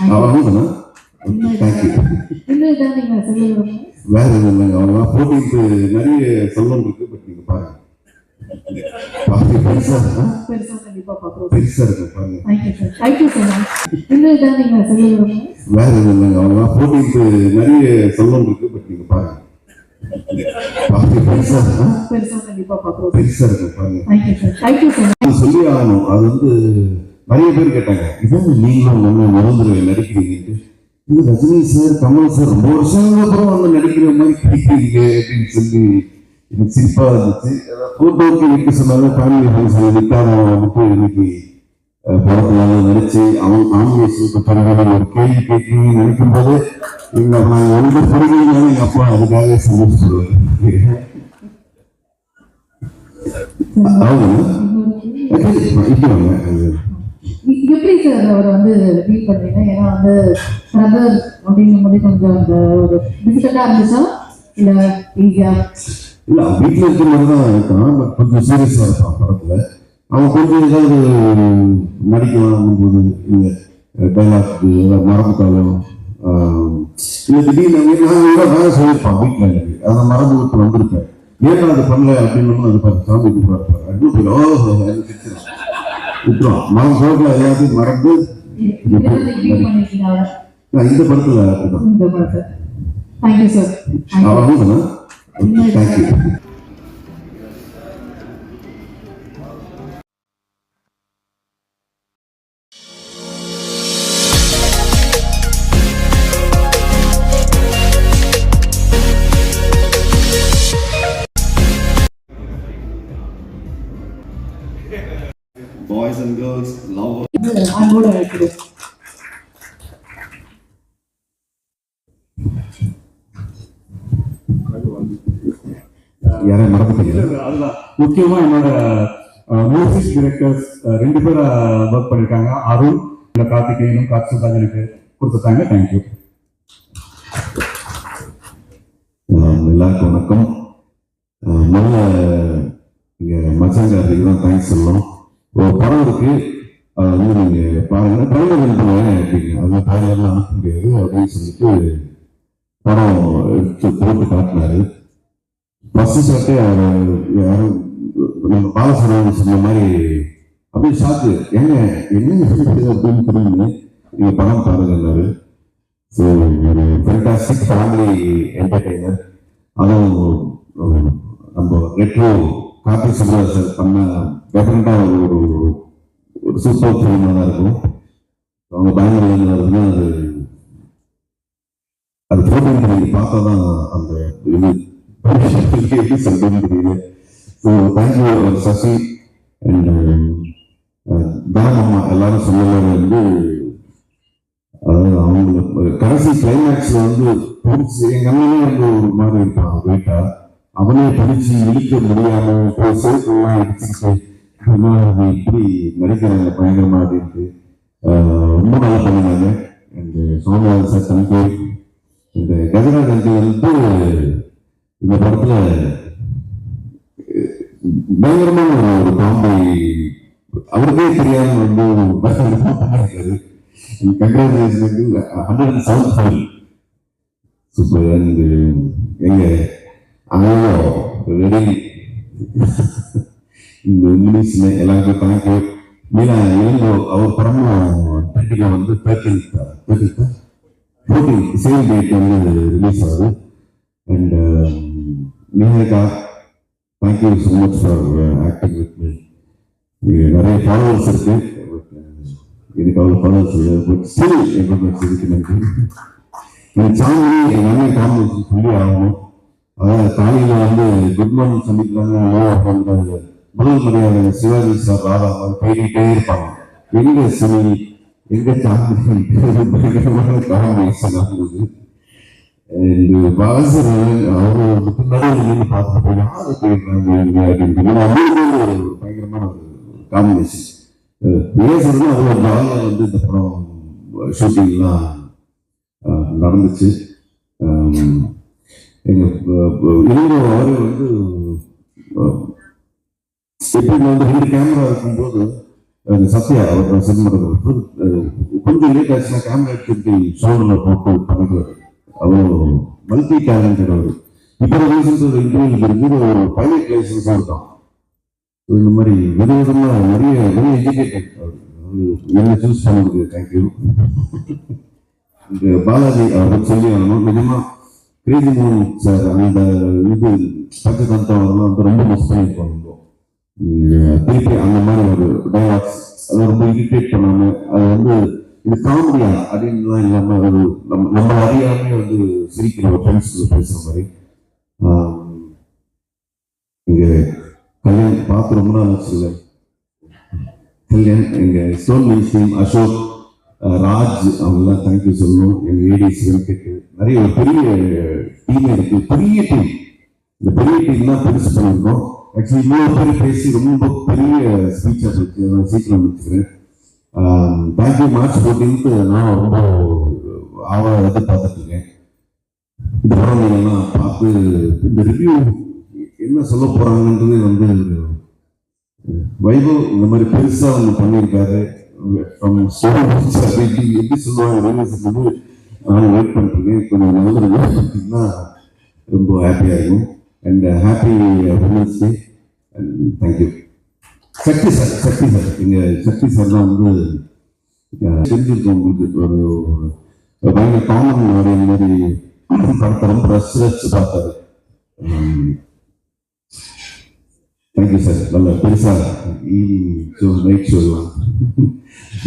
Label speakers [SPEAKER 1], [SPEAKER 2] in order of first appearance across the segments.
[SPEAKER 1] நீங்க விரும்புங்க
[SPEAKER 2] வேற எதுவும் இல்லைங்க. அவ்வளோதான் போட்டிக்கு நிறைய சொல்லணும் இருக்கு பட் நீங்கள் பாருங்க. பெருசா இருக்கா? பாருங்க.
[SPEAKER 1] நீங்க
[SPEAKER 2] வேற எதுவும் இல்லைங்க. அவ்வளோதான் போட்டிக்கு நிறைய சொல்லணும் இருக்கு பட் நீங்கள் பாருங்க. பெருசா இருக்கா? பாருங்க. சொல்லி ஆகணும். அது வந்து நிறைய பேர் கேட்டாங்க இதான் நீங்களும் நம்ம மறந்துடுவேன் நடிக்கிறீங்க. இது ரஜினி சார் கமல் சார் ரொம்ப வருஷங்களுக்கு அப்புறம் வந்து நடிக்கிற மாதிரி கிடைக்கிறீங்க அப்படின்னு சொல்லி எனக்கு சிரிப்பா இருந்துச்சு. போட்டோக்கு வைக்க சொன்னாலும் ஃபேமிலி ஃபங்க்ஷன் நிற்காம வந்துட்டு இன்னைக்கு படத்துல நடிச்சு அவன் நாமினேஷனுக்கு பிறகு ஒரு கேள்வி கேட்கணும்னு நினைக்கும் போது எங்க நான் எந்த பிறகு எங்க அப்பா அதுக்காக சந்தோஷப்படுவார். அவங்க அது
[SPEAKER 1] எப்படி சார் அவர் வந்து ஃபீல் பண்றீங்க? ஏன்னா வந்து பிரதர் அப்படிங்கும் போது கொஞ்சம் அந்த ஒரு டிஃபிகல்ட்டா இருந்துச்சா? இல்ல ஈஸியா
[SPEAKER 2] இல்ல வீட்டுல இருக்கிற மாதிரி தான் இருக்கான் பட் கொஞ்சம் சீரியஸா இருப்பான் படத்துல. அவன் கொஞ்சம் ஏதாவது நடிக்கலாம் போது இந்த டைலாக் ஏதாவது மறந்துட்டாலும் திடீர்னு வேலை சொல்லியிருப்பான் வீட்டுல எனக்கு. அதை மறந்து விட்டு வந்திருப்பேன் ஏன்னா அது பண்ணல அப்படின்னு அது பார்த்து சாமி கூப்பிடுறாரு அட்மிட் ஓ விட்டுருவான் மனம் சோழத்தில் எல்லாத்தையும் மறந்து இந்த படத்துல அப்படிதான்
[SPEAKER 1] thank you sir
[SPEAKER 2] thank you
[SPEAKER 3] girls, love
[SPEAKER 1] அன்போடு அழைக்கிறேன்
[SPEAKER 2] யாரையும் மறந்துட்டீங்க
[SPEAKER 4] அதுதான். முக்கியமா என்னோட மியூசிக் டிரெக்டர்ஸ் ரெண்டு பேர் ஒர்க் பண்ணிருக்காங்க. அருண் இந்த கார்த்திகேயனும் கார்த்தி சுதாஜனுக்கு கொடுத்துட்டாங்க தேங்க்யூ
[SPEAKER 2] எல்லாருக்கும் வணக்கம். முதல்ல இங்கே மச்சாங்காரத்துக்கு தான் தேங்க்ஸ் சொல்லணும். ஒரு படம் இருக்கு. அதை வந்து நீங்கள் பாருங்க. படம் எழுதுவேன் அப்படிங்க அது பாடலாம் அனுப்ப முடியாது அப்படின்னு சொல்லிட்டு படம் எடுத்து போட்டு காட்டினாரு. ஃபர்ஸ்ட் ஷாட்டே அவர் யாரும் நம்ம பாலசுரன் சொன்ன மாதிரி அப்படியே ஷாக்கு ஏங்க என்ன அப்படின்னு புரியுங்க நீங்கள் படம் பாருங்கன்னாரு ஸோ ஒரு ஃபென்டாஸ்டிக் ஃபேமிலி என்டர்டெய்னர் அதுவும் நம்ம ரெட்ரோ கார்த்திக் சுப்ரா சார் பண்ண டெஃபினட்டாக ஒரு ஒரு- ஒரு சூப்பர் ஃபிலிமாக தான் இருக்கும். அவங்க பயங்கர வருதுன்னா அது அது ஃபோட்டோ நீங்கள் பார்த்தா தான் அந்த இது எப்படி சொல்றதுன்னு தெரியல. So thank you Sasi uh, and தானம்மா எல்லாரும் சொல்லலாம் வந்து அதாவது அவங்க கடைசி கிளைமேக்ஸ்ல வந்து படிச்சு எங்க அண்ணனே வந்து ஒரு மாதிரி இருப்பான் வெயிட்டா அவனை படிச்சு இழுக்க முடியாம போய் சேர்க்கலாம் எடுத்துக்கிட்டு அம்மா, இப்படி நடிக்கிறாங்க பயங்கரமா அப்படின்ட்டு ரொம்ப நல்லா பண்ணினாங்க இந்த சோமநாதன் சார் தம்பி இந்த கஜனா தம்பி வந்து இந்த படத்துல பயங்கரமான ஒரு காமெடி அவருக்கே தெரியாம வந்து congratulation hundred and seven five super and எங்க ஆயோ வெரி இந்த இங்கிலீஷ்ல எல்லாருக்கும் கணக்கு மீனா இளங்கோ அவர் படமும் ட்வெண்ட்டில வந்து thirteen thirty fourteen same date வந்து ரிலீஸ் ஆகுது. And um, மீனாக்கா thank you so much for acting with me நிறைய ஃபாலோவர்ஸ் இருக்கு. எனக்கு அவ்வளோ ஃபாலோவர்ஸ் பட் ஸ்டில் எங்களுக்கு இதுக்கு நன்றி என் சாமி என் அண்ணன் காமெடி சொல்லி ஆகணும். அதாவது காலையில் வந்து குட் மார்னிங் சந்திக்கிறாங்க முதல் மரியாதை சிவாஜி சார் ராதா அவர் போயிட்டே இருப்பாங்க. எங்க சினி எங்க சாமி பயங்கரமான காம்பினேஷன் ஆகுது இந்த பாசர் அவரு நடுவில் நின்று பார்த்துட்டு போய் யாரு போயிருக்காங்க அப்படின்னு ஒரு பயங்கரமான ஒரு காம்பினேஷன் பேசுறதும் அது ஒரு நாளில் வந்து இந்த படம் ஷூட்டிங்லாம் நடந்துச்சு. ஆம், எங்க வந்து அஹ், எப்படி வந்து ரெண்டு கேமரா இருக்கும்போது சத்யா அவர் சினிமாட்டோகிராஃபர் கொஞ்சம் லேட் ஆச்சுன்னா கேமரா எடுத்துட்டு ஷோல்டரில் போட்டு பண்ணுறாரு அவ்வளோ மல்டி டேலண்டட் அவர். இப்போ லைசன்ஸ் ஒரு இன்டர்வியூ இருக்குது ஒரு பைலட் லைசன்ஸாக இருக்கான். இந்த மாதிரி வித விதமாக நிறைய வெரி எஜுகேட்டட் என்ன சூஸ் பண்ணதுக்கு தேங்க்யூ இந்த பாலாஜி அவர் சொல்லி ஆகணும். நிஜமாக கிரேசி சார் அந்த இது பஞ்சதந்தம் அதெல்லாம் வந்து ரொம்ப மிஸ் பண்ணியிருப்பாங்க. திருப்பி அந்த மாதிரி ஒரு டைலாக்ஸ் அதை ரொம்ப இரிட்டேட் பண்ணாமல் அது வந்து இது காமெடியா அப்படின்லாம் இல்லாமல் ஒரு நம்ம நம்ம அறியாமே வந்து சிரிக்கிற ஒரு ஃப்ரெண்ட்ஸ் பேசுகிற மாதிரி. இங்கே இங்க கல்யாணம் பார்த்து ரொம்ப நாள் ஆச்சு இல்லை. கல்யாண் எங்க ஸ்டோன் மியூசியம் அசோக் ராஜ் அவங்கெல்லாம் தேங்க்யூ சொல்லணும். எங்கள் ஏடிஸ் வெங்கட் நிறைய ஒரு பெரிய டீம் இருக்கு. பெரிய டீம் இந்த பெரிய டீம் தான் பெருசு பண்ணியிருக்கோம். ஆக்சுவலி இன்னொரு பேர் பேசி ரொம்ப பெரிய ஸ்பீச்சஸ் இருக்கு நான் சீக்கிரம் முடிச்சுக்கிறேன். தேங்க்யூ மார்ச் ஃபோர்டீன்த்து நான் ரொம்ப ஆவா இது பார்த்துட்டு இருக்கேன் இந்த படம் பார்த்து இந்த ரிவ்யூ என்ன சொல்ல போகிறாங்கன்றது வந்து வைபவ் இந்த மாதிரி பெருசாக ஒன்று பண்ணியிருக்காரு. from students அப்படி எப்படி சொல்லுவாங்க release நானும் வெயிட் பண்ணிருக்கேன் கொஞ்சம் நல்ல பார்த்தீங்கன்னா ரொம்ப ஹாப்பியாக இருக்கும் and happy women's day and thank you Shakti sir Shakti sir எங்கள் சக்தி சார் தான் வந்து அஹ், உங்களுக்கு. ஒரு பயங்கர காமன் ஆடியன் மாதிரி படத்தை ரொம்ப ரசிச்சு ரசிச்சு பார்த்தாரு தேங்க்யூ சார் நல்ல பெருசாக ஈவினிங் ஷோ நைட் ஷோ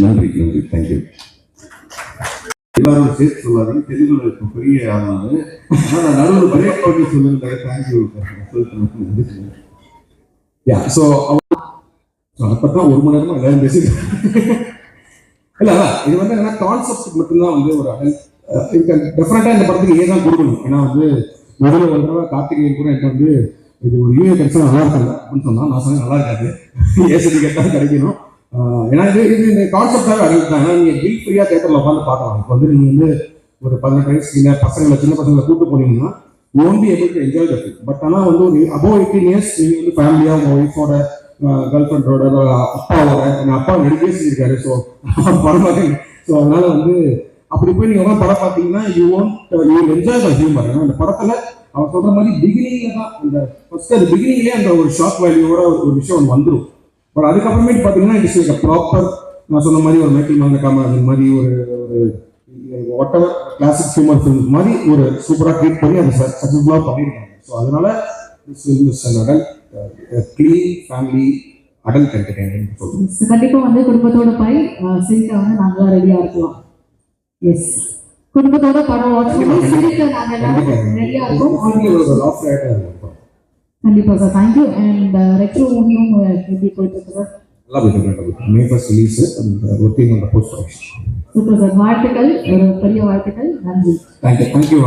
[SPEAKER 2] நன்றி நன்றி. தேங்க்யூ எல்லாரும் சேர்த்து சொல்லாதீங்க தெலுங்குல இப்போ பெரிய ஆனாலும் ஆனால் நடுவில் பிரேக் பண்ணி சொல்லுங்க தேங்க்யூ
[SPEAKER 4] யா ஸோ அதை பற்றி ஒரு மணி நேரமா எல்லாரும் பேசி இல்ல அதான் இது வந்து என்னன்னா கான்செப்ட் மட்டும்தான் வந்து ஒரு adult, இதுக்கு இந்த படத்துக்கு ஏ தான் கொடுக்கணும். ஏன்னா வந்து முதல்ல ஒரு தடவை கார்த்திகேயன் கூட என்கிட்ட வந்து இது ஒரு யூஏ கிடைச்சா நல்லா இருக்காங்க அப்படின்னு சொன்னா நான் சொன்னேன் நல்லா இருக்காது. ஏசி கேட்டால் கிடைக்கணும். ஏன்னா இது இது இந்த கான்செப்டாக அடல்ட் தான் ஏன்னா நீங்கள் பில் ஃப்ரீயாக தேட்டரில் உட்காந்து பார்க்கலாம். இப்போ வந்து நீங்கள் வந்து ஒரு பதினெட்டு வயசு நீங்கள் பசங்களை சின்ன பசங்களை கூட்டு போனீங்கன்னா only be to enjoy the but ஆனால் வந்து ஒரு அபோவ் எயிட்டீன் இயர்ஸ் நீங்கள் வந்து ஃபேமிலியாக உங்கள் ஒய்ஃபோட கேர்ள் ஃப்ரெண்டோட அப்பாவோட எங்கள் அப்பா நடிகவே செஞ்சிருக்காரு. ஸோ பரவாயில்ல. ஸோ அதனால வந்து அப்படி போய் நீங்கள் உட்காந்து படம் பார்த்தீங்கன்னா you won't you enjoy the humour ஏன்னா அந்த படத்தில் அவர் சொல்கிற மாதிரி பிகினிங்கில் தான் அந்த ஃபர்ஸ்ட் அது பிகினிங்லேயே அந்த ஒரு ஷார்ட் வேல்யூவோட ஒரு விஷயம் ஒன்று வந்துடும் பட் அதுக்கப்புறமேட்டு பார்த்தீங்கன்னா இட்ஸ் லைக் ப்ராப்பர் நான் சொன்ன மாதிரி ஒரு மைக்கேல் மங்கக்காம அது மாதிரி ஒரு ஒரு whatever classic humour film மாதிரி ஒரு சூப்பராக ட்ரீட் பண்ணி அதை சக்ஸஸ்ஃபுல்லாக பண்ணியிருக்காங்க ஸோ அதனால this film is an adult clean family adult entertainment சொல்லுவோம்
[SPEAKER 1] கண்டிப்பா வந்து குடும்பத்தோட போய் அஹ், சிரிக்க வந்து நாங்க ரெடியா இருக்கலாம். எஸ் குடும்பத்தோட படம் வாட்ச் பண்ணி சிரிக்க நாங்க எல்லாரும் ரெடியா இருக்கோம் கண்டிப்பா சார் தேங்க்யூ அண்ட் ரெட்ரோ ஒன்றும் எப்படி போயிட்டு இருக்கு சார்
[SPEAKER 4] நல்லா போயிட்டு May first release and working on the post production
[SPEAKER 1] super sir வாழ்த்துக்கள் ஒரு பெரிய வாழ்த்துக்கள். நன்றி.
[SPEAKER 4] Thank you thank you